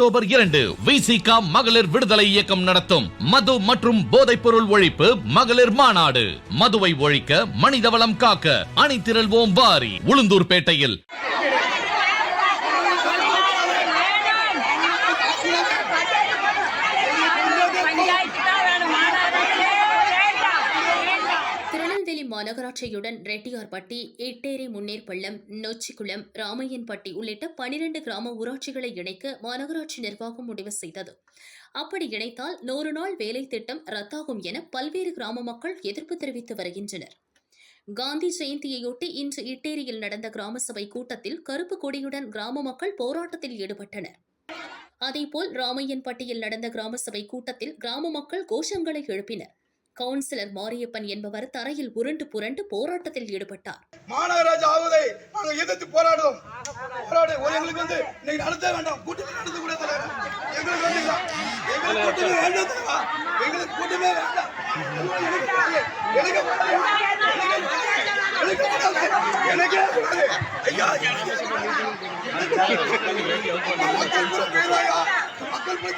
October இரண்டு விசிகா மகளிர் விடுதலை இயக்கம் நடத்தும். மது மற்றும் போதைப் பொருள் ஒழிப்பு மகளிர் மாநாடு. மதுவை ஒழிக்க மனிதவளம் காக்க அணிதிரள்வோம் வாரி உளுந்தூர்பேட்டையில். மாநகராட்சியுடன் ரெட்டியார்பட்டி எட்டேரி முன்னேற்பள்ளம் நொச்சிக்குளம் ராமையன்பட்டி உள்ளிட்ட பனிரெண்டு கிராம ஊராட்சிகளை இணைக்க மாநகராட்சி நிர்வாகம் முடிவு செய்தது. அப்படி இணைத்தால் நூறு நாள் வேலை திட்டம் ரத்தாகும் என பல்வேறு கிராம மக்கள் எதிர்ப்பு தெரிவித்து வருகின்றனர். காந்தி ஜெயந்தியையொட்டி இன்று இட்டேரியில் நடந்த கிராம சபை கூட்டத்தில் கருப்பு கொடியுடன் கிராம மக்கள் போராட்டத்தில் ஈடுபட்டனர். அதேபோல் ராமையன்பட்டியில் நடந்த கிராம சபை கூட்டத்தில் கிராம மக்கள் கோஷங்களை எழுப்பினர். கவுன்சிலர் மாரியப்பன் என்பவர் தரையில் உருண்டு புரண்டு போராட்டத்தில் ஈடுபட்டார். மாநகராட்சி ஆவதை நாங்க எதிர்த்து போராடுவோம் போராடு ஒரு எங்களுக்கு வந்து இன்னைக்கு நடத்த வேண்டாம். கூட்டத்தில் நடத்த கூட எங்களுக்கு வந்து இதுதான். எங்களுக்கு கூட்டமே வேண்டாம். எங்களுக்கு கூட்டமே வேண்டாம். மக்கள்? மக்கள் போய்